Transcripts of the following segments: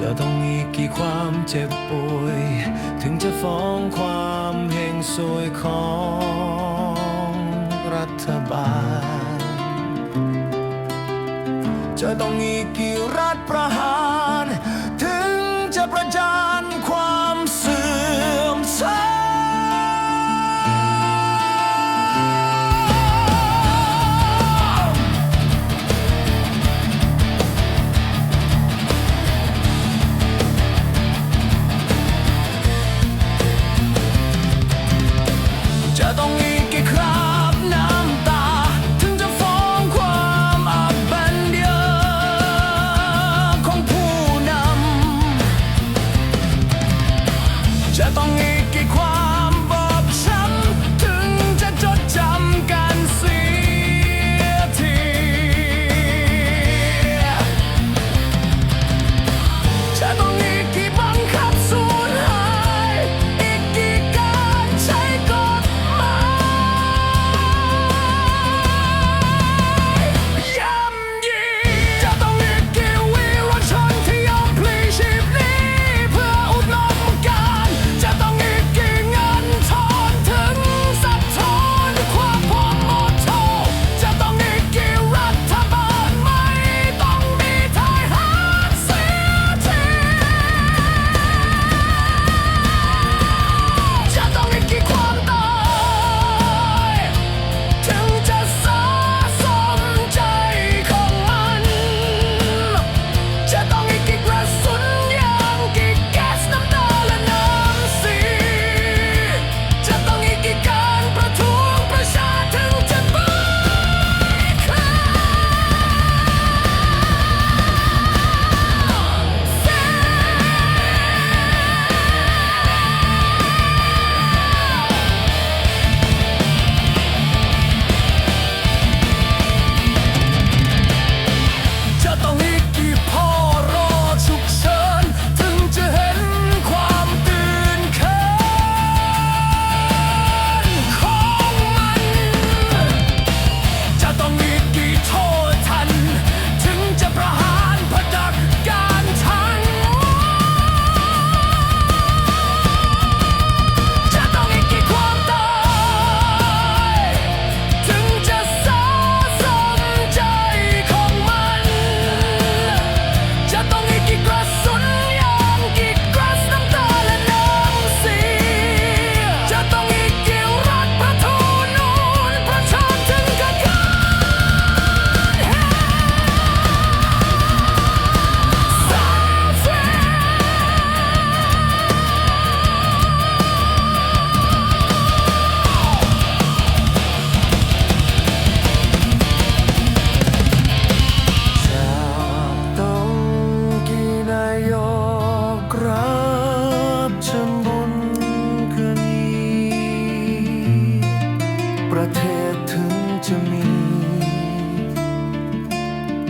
จะต้องมีกี่ความเจ็บป่วย ถึงจะฟ้องความเฮงซวยของรัฐบาล จะต้องมีกี่รัฐประหาร จ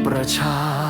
ประชา